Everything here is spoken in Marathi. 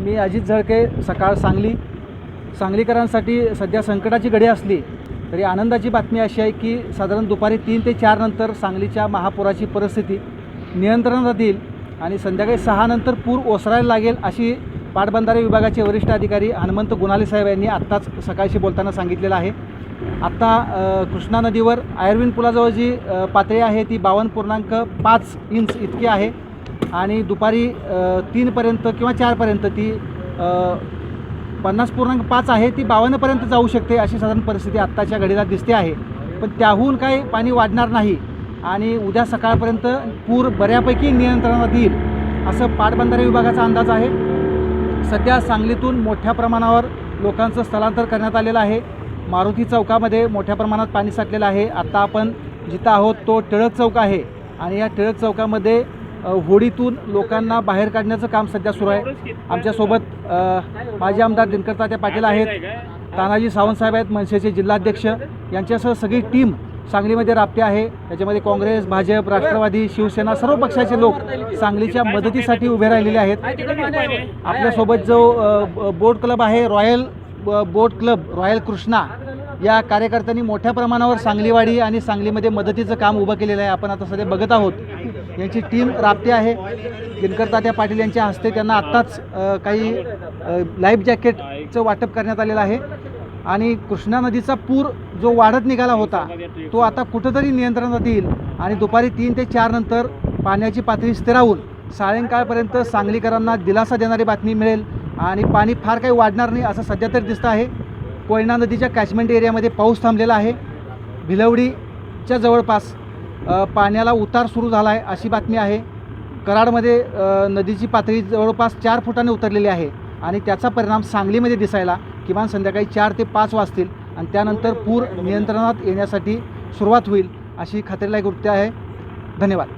मी अजित झळके सकाळ सांगली. सांगलीकरांसाठी सध्या संकटाची घडी असली तरी आनंदाची बातमी अशी आहे की साधारण दुपारी तीन ते चार नंतर सांगलीच्या महापुराची परिस्थिती नियंत्रणात येईल आणि संध्याकाळी सहा नंतर पूर ओसरायला लागेल अशी पाटबंधारे विभागाचे वरिष्ठ अधिकारी हनुमंत गुणाले साहेब यांनी आत्ताच सकाळशी बोलताना सांगितलेलं आहे. आत्ता कृष्णा नदीवर आयर्विन पुलाजवळ जी पातळी आहे ती बावन्न पूर्णांक पाच इंच इतकी आहे. आणि दुपारी तीनपर्यंत किंवा चारपर्यंत ती पन्नास पूर्णांक पाच आहे ती बावन्नपर्यंत जाऊ शकते अशी साधारण परिस्थिती आत्ताच्या घडीला दिसते आहे. पण त्याहून काही पाणी वाढणार नाही आणि उद्या सकाळपर्यंत पूर बऱ्यापैकी नियंत्रणात येईल असं पाटबंधारे विभागाचा अंदाज आहे. सध्या सांगलीतून मोठ्या प्रमाणावर लोकांचं स्थलांतर करण्यात आलेलं आहे. मारुती चौकामध्ये मोठ्या प्रमाणात पाणी साठलेलं आहे. आत्ता आपण जिथं आहोत तो टिळक चौक आहे आणि या टिळक चौकामध्ये होडीतून लोकांना बाहेर काढण्याचं काम सध्या सुरू आहे. आमच्यासोबत माजी आमदार दिनकर तात्या पाटील आहेत तानाजी सावंत साहेब आहेत मनसेचे जिल्हाध्यक्ष. यांच्यासह सगळी टीम सांगलीमध्ये राबते आहे. त्याच्यामध्ये काँग्रेस भाजप राष्ट्रवादी शिवसेना सर्व पक्षाचे लोक सांगलीच्या मदतीसाठी उभे राहिलेले आहेत. आपल्यासोबत जो ब- बोट क्लब आहे रॉयल ब- बोट क्लब रॉयल कृष्णा या कार्यकर्त्यांनी मोठ्या प्रमाणावर सांगलीवाडी आणि सांगलीमध्ये मदतीचं काम उभं केलेलं आहे. आपण आता सध्या बघत आहोत. यांची टीम राबते आहे. दिनकर तात्या पाटील यांच्या हस्ते त्यांना आत्ताच काही लाईफ जॅकेटचं वाटप करण्यात आलेलं आहे. आणि कृष्णा नदीचा पूर जो वाढत निघाला होता तो आता कुठंतरी नियंत्रणात येईल. आणि दुपारी तीन ते चार नंतर पाण्याची पातळी स्थिरावून सायंकाळपर्यंत सांगलीकरांना दिलासा देणारी बातमी मिळेल. आणि पाणी फार काही वाढणार नाही असं सध्या तरी दिसतं आहे. कोयना नदीच्या कॅचमेंट एरियामध्ये पाऊस थांबलेला आहे. भिलवडीच्या जवळपास पाण्याला उतार सुरू झाला आहे अशी बातमी आहे. कराडमध्ये नदीची पातळी जवळपास चार फुटाने उतरलेली आहे आणि त्याचा परिणाम सांगलीमध्ये दिसायला किमान संध्याकाळी चार ते पाच वाजतील आणि त्यानंतर पूर नियंत्रणात येण्यासाठी सुरुवात होईल अशी खात्रीलायक वृत्ती आहे. धन्यवाद.